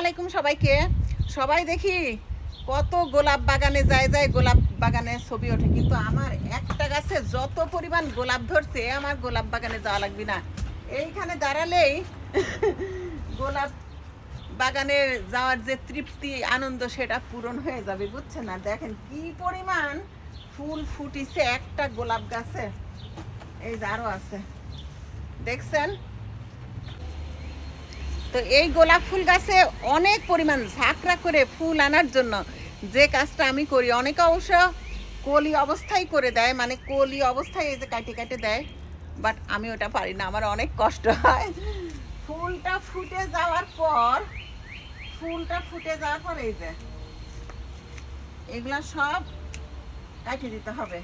আলাইকুম সবাইকে। সবাই দেখি কত গোলাপ বাগানে যায় যায় গোলাপ বাগানে ছবি ওঠে, কিন্তু আমার একটা গাছে যত পরিমাণ গোলাপ ধরছে, আমার গোলাপ বাগানে যাওয়া লাগবে না। এইখানে দাঁড়ালেই গোলাপ বাগানে যাওয়ার যে তৃপ্তি, আনন্দ, সেটা পূরণ হয়ে যাবে, বুঝছেন না? দেখেন কি পরিমাণ ফুল ফুটিছে একটা গোলাপ গাছে। এই যে আরও আছে। দেখছেন? তো এই গোলাপ ফুল গাছে অনেক পরিমাণ ঝাঁকড়া করে ফুল আনার জন্য যে কাজটা আমি করি, অনেকে অবশ্য কলি অবস্থায় করে দেয় মানে কলি অবস্থায় এই যে কাটে কাটে দেয় বাট আমি ওটা পারি না, আমার অনেক কষ্ট হয়। ফুলটা ফুটে যাওয়ার পর, ফুলটা ফুটে যাওয়ার পর এই যে, এগুলা সব কাটিয়ে দিতে হবে।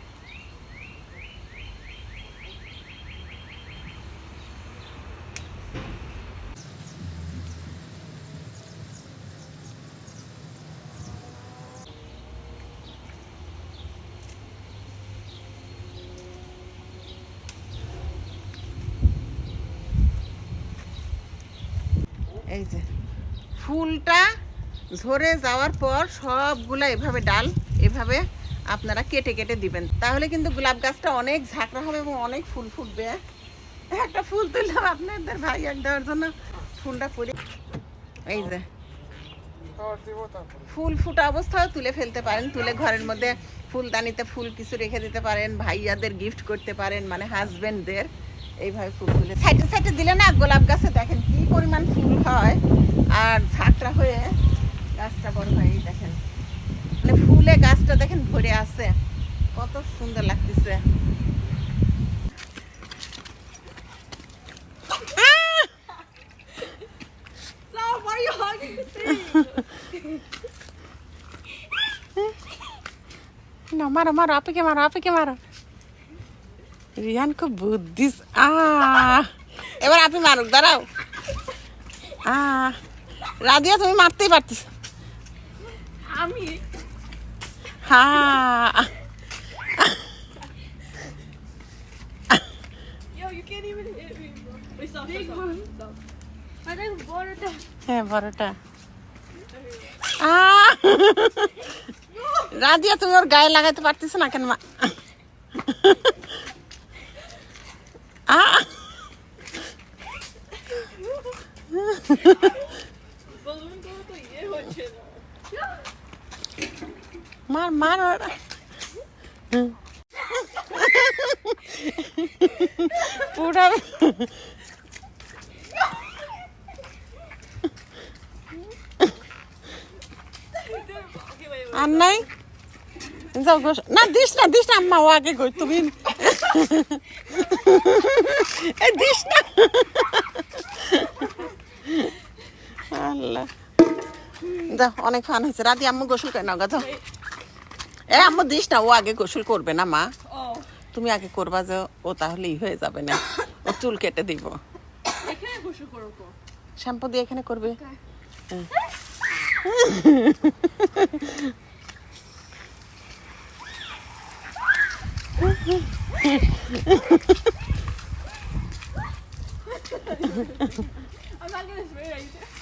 এই যে, ফুলটা ঝরে যাওয়ার পর সবগুলা এভাবে ডাল এভাবে আপনারা কেটে কেটে দিবেন। তাহলে কিন্তু গোলাপ গাছটা অনেক ঝাঁকড়া হবে এবং অনেক ফুল ফুটবে। একটা ফুল তুললাম আপনাদের ভাই এক দেওয়ার জন্য। ফুলটা পরে এই যে, ফুল ফুটা অবস্থাও তুলে ফেলতে পারেন, তুলে ঘরের মধ্যে ফুলদানিতে ফুল কিছু রেখে দিতে পারেন, ভাইয়াদের গিফট করতে পারেন মানে হাজবেন্ডদের এইভাবে ফুল তুলে। সাইডে সাইডে দিলে না গোলাপ গাছে দেখেন কি পরিমাণ ফুল হয়। আর ঝাঁকড়া হয়ে গাছটা বড় হয় দেখেন। মানে ফুলে গাছটা দেখেন ভরে আছে। কত সুন্দর লাগতেছে। মারো মারো, আপিকে মারো আপিকে মারো। রিয়ান খুব বুদ্ধি আ এবার আপনি মারুক দাঁড়াও। আ রাদিয়া তুমি মারতেই পারতিস আমি? হ্যাঁ হ্যাঁ বড়টা। আ রাদিয়া তুমি ওর গায়ে লাগাইতে পারতিস না কেন? মা আ balloon গুলো তো ইয়ে হচ্ছে না মার মার ওর পুরা Okay, wait, wait. আর নাই যাও গোস না দিস না দিস না আম্মা ও আগে গই তুমি এ দিস না যাও অনেক ফান হয়েছে। রাতে আম্মু গোসল করে নাও যাও। এ আম্মু দিস না ও আগে গোসল করবে না মা। তুমি আগে করবা যে ও তাহলেই হয়ে যাবে না। ও চুল কেটে দিব। শ্যাম্পু দিয়ে এখানে করবে। I'm not gonna spray anything.